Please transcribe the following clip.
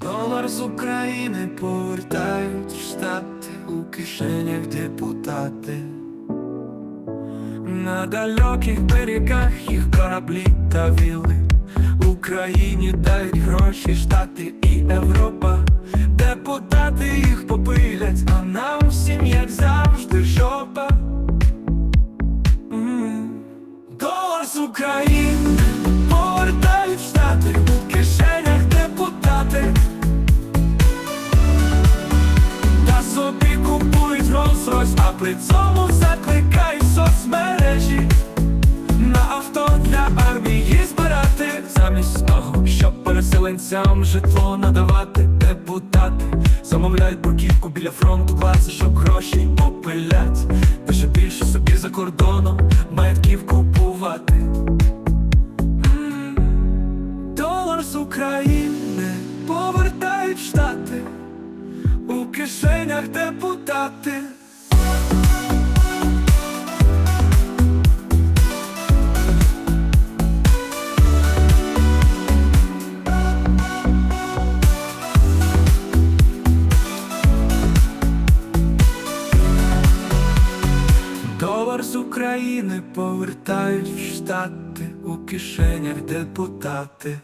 Долар з України повертають в штати у кишенях депутати. На далеких берегах їх кораблі та віли. Україні дають гроші Штати і Європа. Депутати їх попилять, а нам всім, як завжди, жопа. Долар з України При цьому закликають соцмережі. На авто для армії збирати. Замість того, щоб переселенцям житло надавати. Депутати замовляють бурківку біля фронту. Класи, щоб гроші попилять. Та більше собі за кордоном маєтків купувати. Долар з України повертають штати. У кишенях депутати. Долар з України повертають в штати у кишенях депутати.